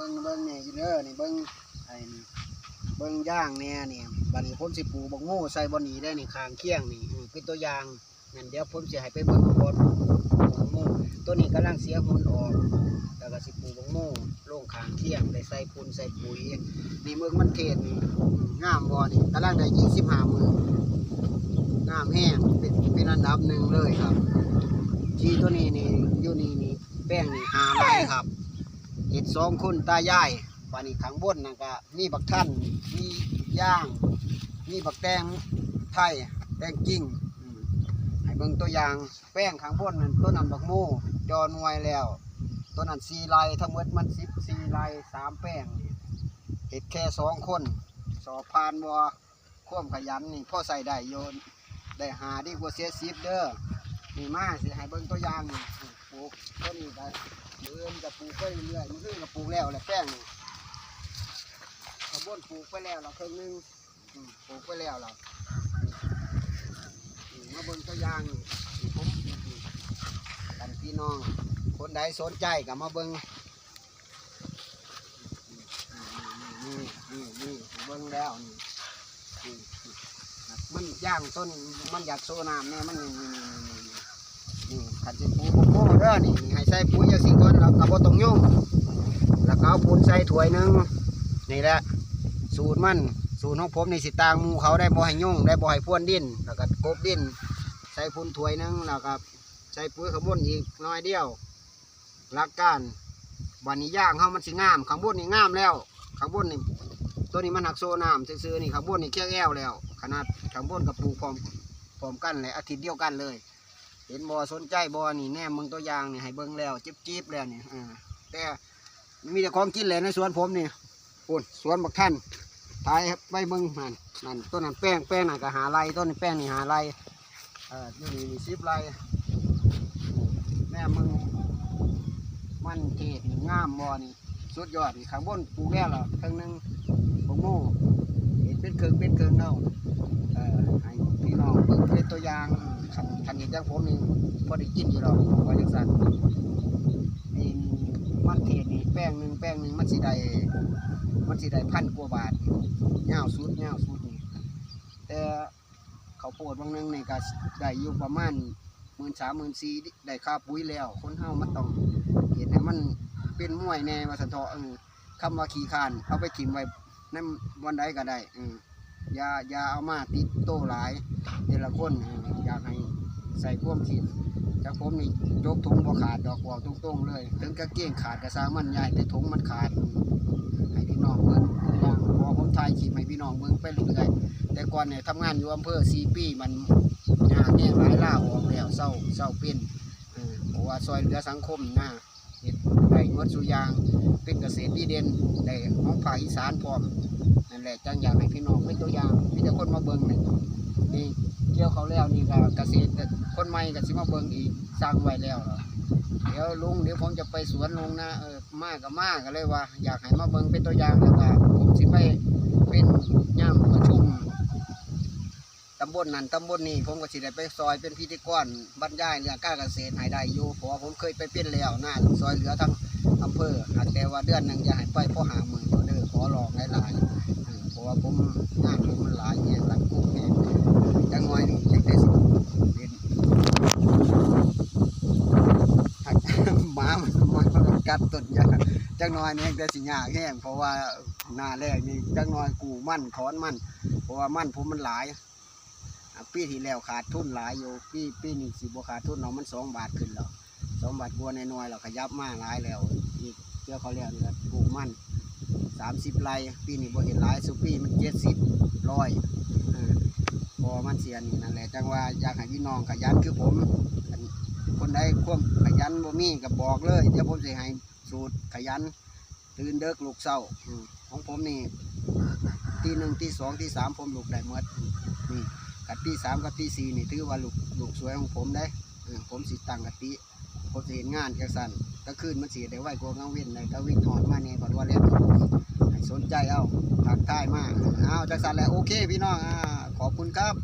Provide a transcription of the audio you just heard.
เบิ้งเบิ้งนี่เด้อนี่เบิ้งไอ้นี่เบิ้งย่างเนี่ยนี่บัดนี้ผมสิปลูกบักโง่ใส่บ่หนีได้นี่ข้างเคียงนี่อือเป็นตัวอย่างงั้นเดี๋ยวผมสิให้ไปเบิ่งก่อนบักโง่ตัวนี้กำลังเสียหุ่นออกแล้วก็สิปลูกบักโม่ลงข้างเคียงได้ใส่ปูนใส่ปุ๋ยนี่เมืองมันเทศนี่งามบ่นี่กำลังได้ยี่สิบห้ามืองามแห้งเป็นเป็นอันดับหนึ่งเลยครับชีตัวนี้นี่อยู่นี่นี่แป้งนี่หาไรครับ เห็ดสองคนตายายปานี้ข้างบนนั่นก็มีบักท่านมีย่าง มีบักแตงไทยแตงกิ้งให้เบิ่งตัวอย่างแป้งข้างบนนั่นตัวนั้นบักโม่จอหน่วยแล้วตัวนั้นสี่ไร่ทั้งหมดมันสิบสี่ไร่สามแป้งเห็ดแค่สองคนสอบผ่านบ่ควมขยันนี่พ่อใส่ได้โยนได้หาดีกว่าเสียสิบเด้อนี่มาสิให้เบิ่งตัวอย่างนี่ ลูกต้นนี้ก็เดินกับปลูกไปเรื่อยๆมันขึ้นกับปลูกแล้วแหละแป้งนี่ขบวนปลูกไปแล้วเราครึ่งหนึงปลูกไปแล้วเรามาบิ่งตัวย่างผมกันพี่น้อง คนใดสนใจก็มาเบิ่งนี่นี่นี่เบิ่งแล้วนี่มันย่างต้นมันอยากโซน้ำเนี่ยมันนี่ ขันสิปูโกโก้เด้อนี่ให้ใส่ปุ๋ยอย่างสิก่อนแล้วก็บ่ต้องยุ่งแล้วก็เอาปุ๋ยใส่ถ้วยหนึ่งนี่แหละ สูตรมันสูตรของผมนี่สิตางมูเขาได้บ่ให้ยุ่งได้บ่ให้พ่วนดินแล้วก็กบดินใส่ปุ๋ยถ้วยหนึ่งแล้วก็ใส่ปุ๋ยขางบวนอีกน้อยเดียวหลักการวันนี้ย่างเขามันสิงามข้างบนนี่งามแล้วข้างบนนี่ตัวนี้มันหักโซน้ำซื่อๆนี่ข้างบนนี่แค่แก้วแล้ว ขนาดข้างบนกับปูพร้อมพร้อมกันเลยอาทิตย์เดียวกันเลย เห็นบอสนใจบอนี่แน่มึงตัวอย่างนี่ให้เบิ้งแล้วจิบจิบแล้วนี่อ่าแต่มีแต่ของกินเลยในสวนผมนี่โอ้นสวนบักท่านทายไปเบิ้งนั่นนั่นต้นนั้นแป้งแป้งนั่นก็หาไรต้นนี้แป้งนี่หาไรเออนี่นี่นี่สิบไรแม่มึงมันเทศนี่งามบ่นี่สุดยอดนี่ข้างบนปลูกแล้วล่ะครึ่งนึงบงโม่เห็นเป็นเครื่องเป็นเครื่องแล้วเอ่อให้พี่น้องเบิ่งเป็นตัวอย่างคันคันเห็น จังผมนี่พอได้กินอยู่หรอกว่าจังซั่นนี่มันเทศนี่แป้งหนึ่งแป้งหนึ่งมันสิไดมันสิไดพันกว่าบาทยาวสุดยาวสุดนี่แต่เขาวโพดบางนึงในก็ได้อยู่ประมาณหมื่นสามหมื่นสี่ได้ค่าปุ๋ยแล้ว คนเฮามันต้องเห็นให้มันเป็นมวยแน่ว่าสันเถาะเออคำว่าขี่คานเอาไปถิ่มไว้ในวันใดก็ได้อออย่าอย่าเอามาติดโต้หลายแต่ละคนอ ใส่ความคิดจากผมนี่ยกถุงบ่ขาดดอกบอกตรงๆเลย ถึงกางเกงขาดกระซางมันใหญ่แต่ถุงมันขาดให้พี่น้องเบิ่งอย่างพอผมถ่ายคลิปให้พี่น้องเบิ่งไปเรื่อยแต่ก่อนเนี่ยทำงานอยู่อำเภอซีปีมันยากแน่หลายล่าออกแล้วเศร้าเศร้าเป็นเออเพราะว่าซอยเหลือสังคมนะเห็ดได้งดสุยาง เป็นเกษตรดีเด่นได้ของภาคอีสานพร้อมนั่นแหละจังอยากให้พี่น้องเป็นตัวอย่างมีแต่คนมาเบิ่งนี่นี่เกี่ยวเขาแล้วนี่ก็เกษตรคนใหม่ก็สิมาเบิ่งอีกสร้างไว้แล้วเดี๋ยวลุงเดี๋ยวผมจะไปสวนลุงนะเออมากับมาก็เลยว่า อยากให้มาเบิ่งเป็นตัวอย่างแล้วก็ผมสิไปเป็นย่ามประชุมตำบลนั้นตำบลนี้ผมก็สิได้ไปซอยเป็นพิธีกรบรรยายเรื่องการเกษตรให้ได้อยู่เพราะว่าผมเคยไปเป็นแล้วนะซอยเหลือทั้งอำเภอหากแต่ว่าเดือนหนึ่งอย่าให้ไปเพราะหามือเขาเด้อขอลองหลายๆเพราะว่าผมงานผมมันหลายเนี่ยหลังกุ้งเนี่ยจังหน่อยนี่ยังได้สิเป็นหัก ห มามันมันมันกัดต้นยาจังหน่อยนี่ยังได้สิยากแห้งเพราะว่าหน้าแรกนี่จังหน่อยกูมั่นถอนมั่นเพราะว่ามั่นผมมันหลายอะปีที่แล้วขาดทุนหลายอยู่ปีปีนี้สิบขาดทุนเนาะมันสองบาทขึ้นแล้วสองบาทกว่าน้อยๆเราขยับมาหลายแล้วอีกเชื่อเขาแล้วนี่ก็ปลูมั่นสามสิบไร่ปีนี้บ่เห็นหลายสุปีมันเจ็ดสิบร้อยพอมันเสียนี่นั่นแหละจังว่าอยากให้พี่น้องขยันคือผม คนใดควบขยันบ่มีก็บบอกเลย เดี๋ยวผมจะให้สูตรขยัน ตื่นเด็กลูกเศร้าของผมนี่ตีหนึ่งตีสองตีสามผมลูกได้หมดนี่กับตีสามกับตีสี่นี่ถือว่าลูกลูกสวยของผมได้ผมสิตังกติผมสิเห็นงานแค่สั้นก็คืนมันสีได้ไหวกว่ากลางเว้นเลยก็วิ่งถอนมาเนี่ยก่อนว่าแล้วสนใจเอาถักท้ายมาเอาจากสันแล้วโอเคพี่น้องอขอบคุณครับ